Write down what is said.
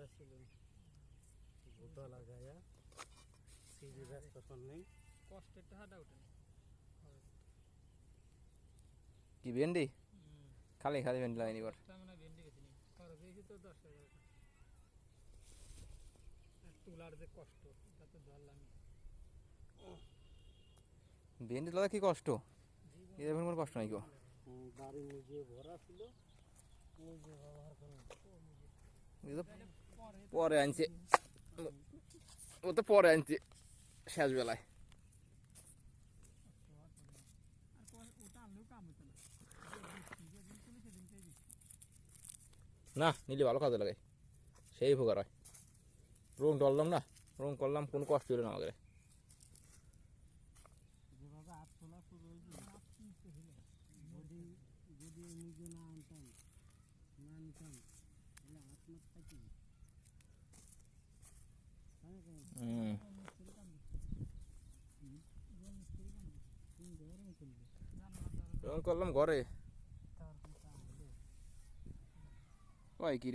লাগাইছিলেন ভুটা লাগাইয়া ব্যস্ত নেই কষ্টের টাকাটা ওঠে না। কি ভেন্ডি? খালি খালি ভেন্ডি লাগাইনি এবার। মানে ভেন্ডি গেছি খরচ হয়েছে তো দশ টাকা। আর যে কষ্ট এটা তো ধরলাম ভেন্ডি লাগা কি কষ্ট? এদের কোনো কষ্ট নাই গো। বাড়ি নিজে ভরা ছিল। নিজে ব্যবহার তো পরে আনছে ও তো পরে আনছে শেষ বেলায় না নিলে ভালো কাজে লাগে সেই উপকার হয় রং টললাম না রং করলাম কোনো কষ্ট হলো না আমাদের যদি যদি করলাম ঘরে ওই কি